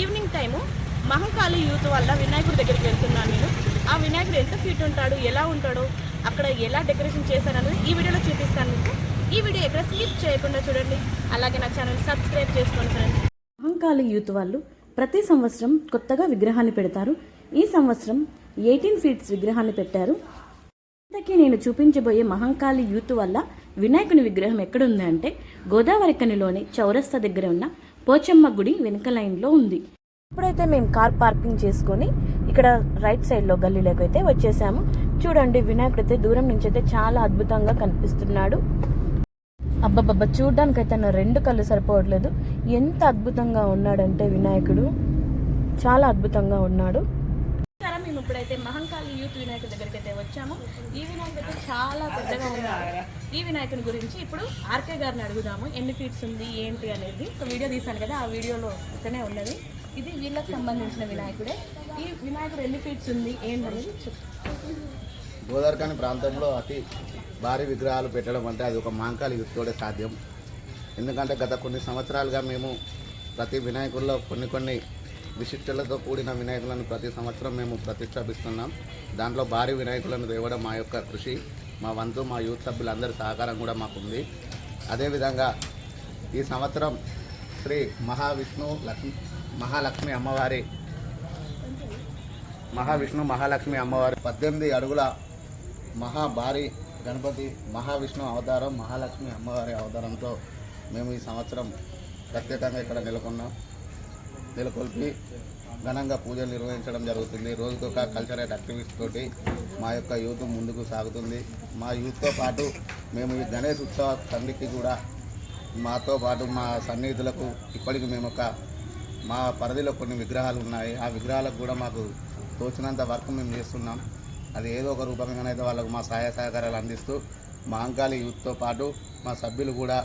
Evening time Mahankali youth వల్ల వినాయకుడి దగ్గరికి వెళ్తున్నాను నేను. ఆ వినాయకుడు ఎంత ఫీట్ ఉంటాడు ఎలా ఉంటాడో అక్కడ ఎలా డెకరేషన్ చేశారన్నది ఈ వీడియోలో చూపిస్తాను మీకు. ఈ వీడియో ఎక్కడ స్కిప్ చేయకుండా చూడండి. అలాగే నా ఛానల్ సబ్స్క్రైబ్ చేసుకోండి ఫ్రెండ్స్ మహంకాళి యూత్ వాళ్ళు ప్రతి సంవత్సరం కొత్తగా విగ్రహాన్ని పెడతారు. ఈ సంవత్సరం ఎయిటీన్ ఫీట్స్ విగ్రహాన్ని పెట్టారు. ఇంతకీ నేను చూపించబోయే మహంకాళి యూత్ వల్ల వినాయకుని విగ్రహం ఎక్కడుంది అంటే గోదావరి కనిలోని చౌరస్తా దగ్గర ఉన్న పోచమ్మ గుడి వెనుక లైన్లో ఉంది. ఇప్పుడైతే మేము కార్ పార్కింగ్ చేసుకొని ఇక్కడ రైట్ సైడ్లో గల్లీలోకి అయితే వచ్చేసాము. చూడండి వినాయకుడు అయితే దూరం నుంచి అయితే చాలా అద్భుతంగా కనిపిస్తున్నాడు. అబ్బబ్బబ్బ చూడ్డానికి అయితే నా రెండు కళ్ళు సరిపోవట్లేదు. ఎంత అద్భుతంగా ఉన్నాడంటే వినాయకుడు. చాలా అద్భుతంగా ఉన్నాడు. ఇప్పుడైతే మహంకాళి యూత్ వినాయకుడి దగ్గరికి అయితే వచ్చాము. ఈ వినాయకుడు చాలా పెద్దగా ఉన్నారు. ఈ వినాయకుని గురించి ఇప్పుడు ఆర్కే గారిని అడుగుదాము. ఎన్ని ఫీట్స్ ఉంది ఏంటి అనేది. ఒక వీడియో తీశాను కదా ఆ వీడియోలో ఇక్కడనే ఉన్నది. ఇది వీళ్ళకి సంబంధించిన వినాయకుడే. ఈ వినాయకుడు ఎన్ని ఫీట్స్ ఉంది ఏంటనేది చెప్పు. గోదావరికాని ప్రాంతంలో అతి భారీ విగ్రహాలు పెట్టడం అంటే అది ఒక మాంకాలి యుక్తోడే సాధ్యం. ఎందుకంటే గత కొన్ని సంవత్సరాలుగా మేము ప్రతి వినాయకుల్లో కొన్ని కొన్ని విశిష్టలతో కూడిన వినాయకులను ప్రతి సంవత్సరం మేము ప్రతిష్టాపిస్తున్నాం. దాంట్లో భారీ వినాయకులను తేవడం మా యొక్క కృషి. మా వంతు మా యూత్ సభ్యులందరి సహకారం కూడా మాకుంది. అదేవిధంగా ఈ సంవత్సరం శ్రీ మహావిష్ణు లక్ష్మి మహాలక్ష్మి అమ్మవారి మహావిష్ణు మహాలక్ష్మి అమ్మవారి పద్దెనిమిది అడుగుల మహాభారీ గణపతి మహావిష్ణు అవతారం మహాలక్ష్మి అమ్మవారి అవతారంతో మేము ఈ సంవత్సరం ప్రత్యేకంగా ఇక్కడ నెలకొన్నాం. నెలకొల్పి ఘనంగా పూజలు నిర్వహించడం జరుగుతుంది. రోజుకొక కల్చరల్ యాక్టివిటీస్ తోటి మా యొక్క యూత్ ముందుకు సాగుతుంది. మా యూత్తో పాటు మేము ఈ గణేష్ ఉత్సవ సంధికి కూడా మాతో పాటు మా సన్నిహితులకు ఇప్పటికి మేము ఒక మా పరిధిలో కొన్ని విగ్రహాలు ఉన్నాయి. ఆ విగ్రహాలకు కూడా మాకు తోచినంత వర్క్ మేము చేస్తున్నాం. అది ఏదో ఒక రూపంగానైతే వాళ్ళకు మా సహాయ సహకారాలు అందిస్తూ మా అంకాలి యూత్తో పాటు మా సభ్యులు కూడా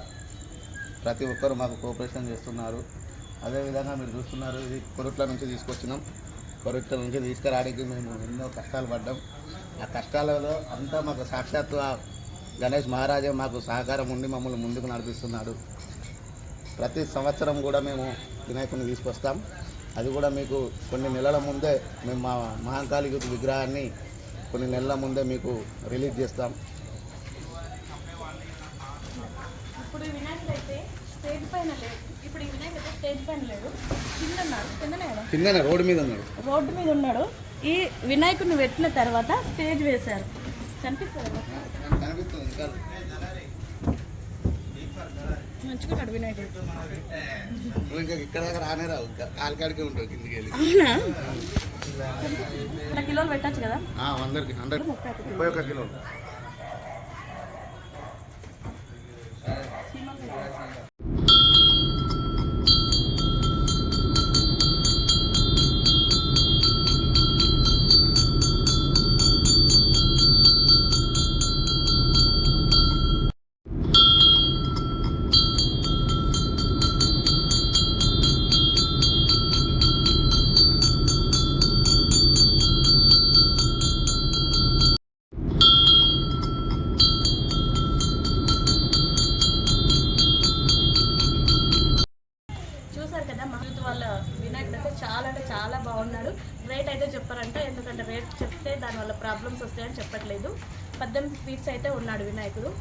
ప్రతి ఒక్కరు మాకు కోఆపరేషన్ చేస్తున్నారు. అదేవిధంగా మీరు చూస్తున్నారు ఇది కొరుట్ల నుంచి తీసుకొచ్చినాం. కొరుట్ల నుంచి తీసుకురావడానికి మేము ఎన్నో కష్టాలు పడ్డాం. ఆ కష్టాలలో అంతా మాకు సాక్షాత్తు గణేష్ మహారాజే మాకు సహకారం ఉండి మమ్మల్ని ముందుకు నడిపిస్తున్నాడు. ప్రతి సంవత్సరం కూడా మేము వినాయకుడిని తీసుకొస్తాం. అది కూడా మీకు కొన్ని నెలల ముందే మేము మా మహాకాళి విగ్రహాన్ని కొన్ని నెలల ముందే మీకు రిలీజ్ చేస్తాం. ఇప్పుడు వినాయకుడు అయితే స్టేజ్ పైన లేదు ఇప్పుడు అయితే స్టేజ్ పైన లేడు. కింద ఉన్నాడు. కిందనే కదా కిందనే రోడ్డు మీద ఉన్నాడు. రోడ్డు మీద ఉన్నాడు. ఈ వినాయకుడిని పెట్టిన తర్వాత స్టేజ్ వేశారు. కనిపిస్తుంది? మంచుకున్నాడు వినాయకుడు. ఇంకా ఇక్కడ దాకా రానే రావు. కాలికాడికే ఉంటావు కిందికి వెళ్ళి. అవునా? కిలోలు పెట్టచ్చు కదా? హండ్రెడ్. ముప్పై ఒక్క కిలో చూసారు వాళ్ళ వినాయకుడు అయితే చాలా అంటే చాలా బాగున్నాడు. రేట్ అయితే చెప్పారంట ఎందుకంటే రేట్ చెప్తే దానివల్ల ప్రాబ్లమ్స్ వస్తాయని చెప్పట్లేదు. పద్దెనిమిది ఫీట్స్ అయితే ఉన్నాడు వినాయకుడు.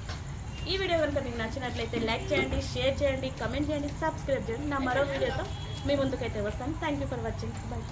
ఈ వీడియో కనుక మీకు నచ్చినట్లయితే లైక్ చేయండి షేర్ చేయండి కమెంట్ చేయండి సబ్స్క్రైబ్ చేయండి. నా మరో వీడియోతో మీ ముందుకైతే వస్తాను. Thank you for watching bye